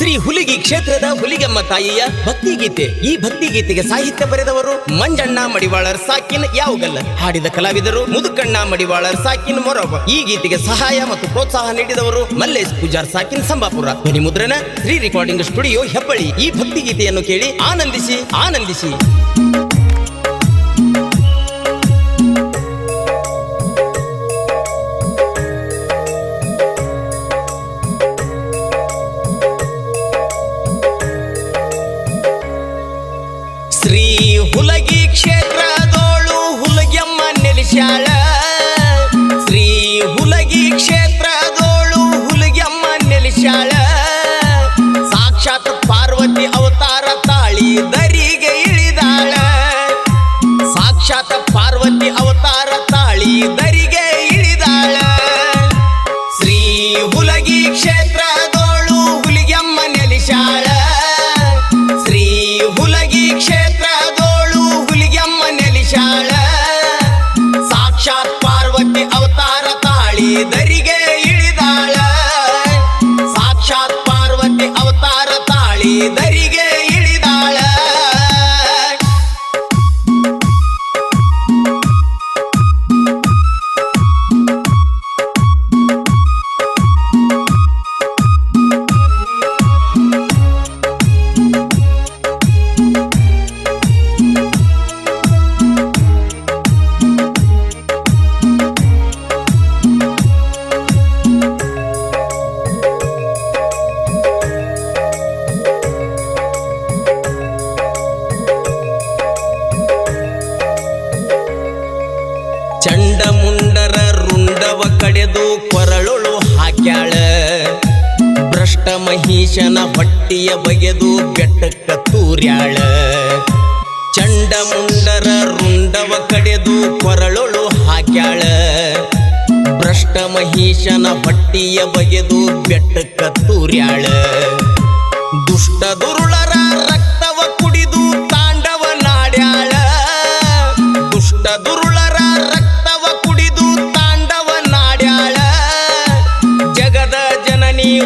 ಶ್ರೀ ಹುಲಿಗಿ ಕ್ಷೇತ್ರದ ಹುಲಿಗೆಮ್ಮ ತಾಯಿಯ ಭಕ್ತಿ ಗೀತೆ ಈ ಭಕ್ತಿ ಗೀತೆಗೆ ಸಾಹಿತ್ಯ ಬರೆದವರು ಮಂಜಣ್ಣ ಮಡಿವಾಳರ್ ಸಾಕಿನ್ ಯಾವಗಲ್ಲ. ಹಾಡಿದ ಕಲಾವಿದರು ಮುದುಕಣ್ಣ ಮಡಿವಾಳರ್ ಸಾಕಿನ್ ಮೊರಬ ಈ ಗೀತೆಗೆ ಸಹಾಯ ಮತ್ತು ಪ್ರೋತ್ಸಾಹ ನೀಡಿದವರು ಮಲ್ಲೇಶ್ ಪೂಜಾರ್ ಸಾಕಿನ್ ಸಂಬಾಪುರ. ಧ್ವನಿ ಮುದ್ರಣ ಶ್ರೀ ರೆಕಾರ್ಡಿಂಗ್ ಸ್ಟುಡಿಯೋ ಹೆಬ್ಬಳ್ಳಿ. ಈ ಭಕ್ತಿ ಗೀತೆಯನ್ನು ಕೇಳಿ ಆನಂದಿಸಿ ಆನಂದಿಸಿ. ದರಿಗೆ ಕಡೆದು ಕೊರಳುಳು ಹಾಕ್ಯಾಳ. ಭ್ರಷ್ಟ ಮಹಿಷನ ಹೊಟ್ಟಿಯ ಬಗೆದು ಬೆಟ್ಟಕ್ಕ ತೂರ್ಯಾಳ. ಚಂಡ ಮುಂಡರ ರುಂಡವ ಕಡೆದು ಕೊರಳುಳು ಹಾಕ್ಯಾಳ. ಭ್ರಷ್ಟ ಮಹಿಷನ ಹೊಟ್ಟಿಯ ಬಗೆದು ಬೆಟ್ಟಕ್ಕ ತೂರ್ಯಾಳ. ದುಷ್ಟ ದುರುಳರ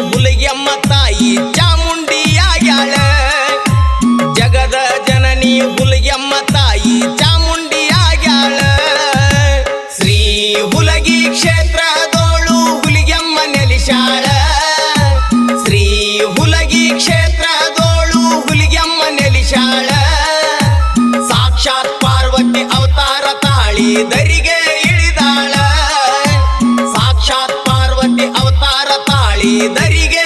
ಹುಲಿಗೆಮ್ಮ ತಾಯಿ ಚಾಮುಂಡಿಯಾಗ್ಯಾಳ ಜಗದ ಜನನಿ ಹುಲಿಗೆಮ್ಮ ತಾಯಿ ಚಾಮುಂಡಿಯಾಗ್ಯಾಳ ಶ್ರೀ ಹುಲಗಿ ಕ್ಷೇತ್ರದೋಳು ಹುಲಿಗೆಮ್ಮ ನೆಲಿಶಾಳ. ಶ್ರೀ ಹುಲಗಿ ಕ್ಷೇತ್ರದೋಳು ಹುಲಿಗೆಮ್ಮ ನೆಲಿಶಾಳ. ಸಾಕ್ಷಾತ್ ಪಾರ್ವತಿ ಅವತಾರ ತಾಳಿ ದರಿಗೆ ದರಿಗೆ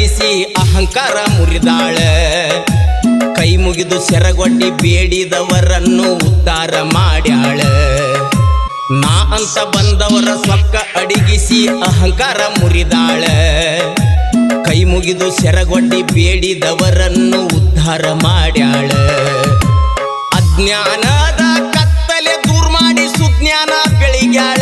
ಅಡಗಿಸಿ ಅಹಂಕಾರ ಮುರಿದಾಳ. ಕೈ ಮುಗಿದು ಸೆರಗೊಡ್ಡಿ ಬೇಡಿದವರನ್ನು ಉದ್ಧಾರ ಮಾಡ್ಯಾಳ. ನಾ ಅಂತ ಬಂದವರ ಸ್ವಕ್ಕ ಅಡಗಿಸಿ ಅಹಂಕಾರ ಮುರಿದಾಳ. ಕೈ ಮುಗಿದು ಸೆರಗೊಡ್ಡಿ ಬೇಡಿದವರನ್ನು ಉದ್ಧಾರ ಮಾಡ್ಯಾಳ. ಅಜ್ಞಾನದ ಕತ್ತಲೆ ದೂರ ಮಾಡಿ ಸುಜ್ಞಾನ ಬೆಳಿಗ್ಯಾಳ.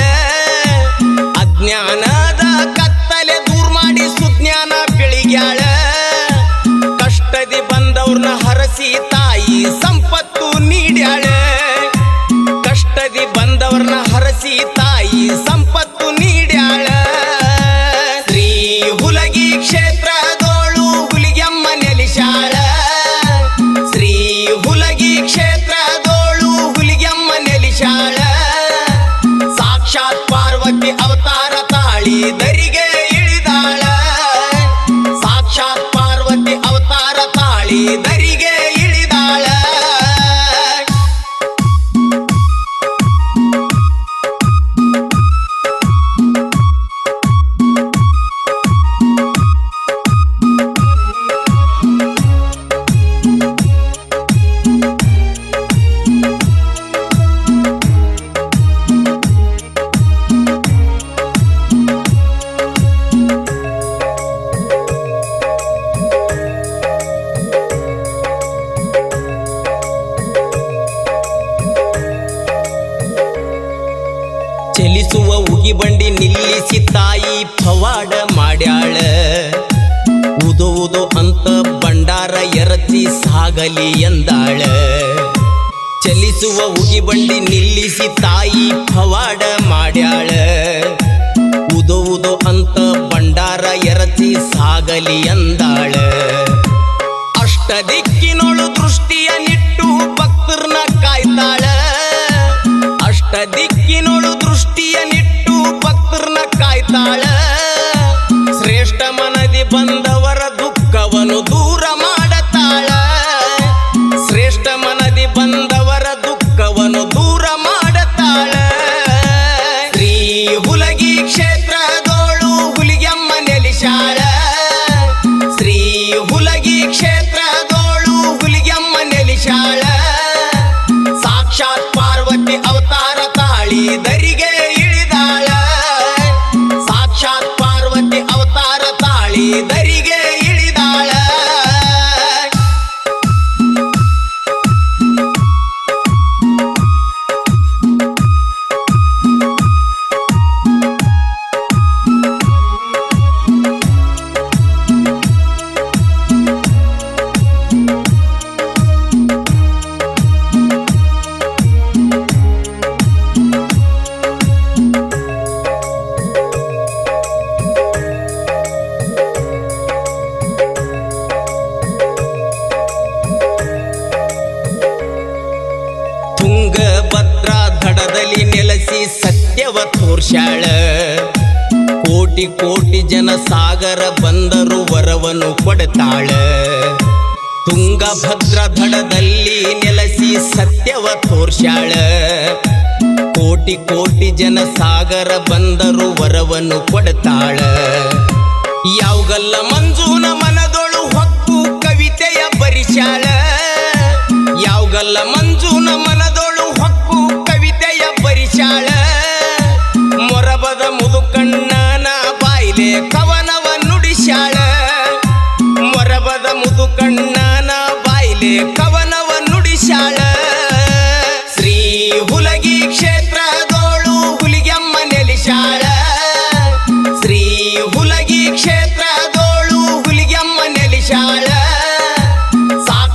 वर्ण हरसी ताई संपत्तुनी ಬಂಡಿ ನಿಲ್ಲಿಸಿ ತಾಯಿ ಪವಾಡ ಮಾಡ್ಯಾಳ. ಉದು ಅಂತ ಬಂಡಾರ ಎರಚಿ ಸಾಗಲಿ ಎಂದಾಳ. ಚಲಿಸುವ ಉಗಿ ಬಂಡಿ ನಿಲ್ಲಿಸಿ ತಾಯಿ ಪವಾಡ ಮಾಡ್ಯಾಳ. I love dollar. You. ದೇವ ತೋರ್ಷಾಳ ಕೋಟಿ ಕೋಟಿ ಜನ ಸಾಗರ ಬಂದರು ವರವನ್ನು ಕೊಡ್ತಾಳ. ತುಂಗಭದ್ರ ದಡದಲ್ಲಿ ನೆಲೆಸಿ ಸತ್ಯವ ತೋರ್ಷಾಳ ಕೋಟಿ ಕೋಟಿ ಜನ ಸಾಗರ ಬಂದರು ವರವನ್ನು ಕೊಡತಾಳ. ಯಾವಗಲ್ಲ ಮಂಜೂನ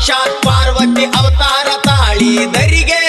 ಸಾಕ್ಷಾತ್ ಪಾರ್ವತಿ ಅವತಾರ ತಾಳಿ ದರಿಗೆ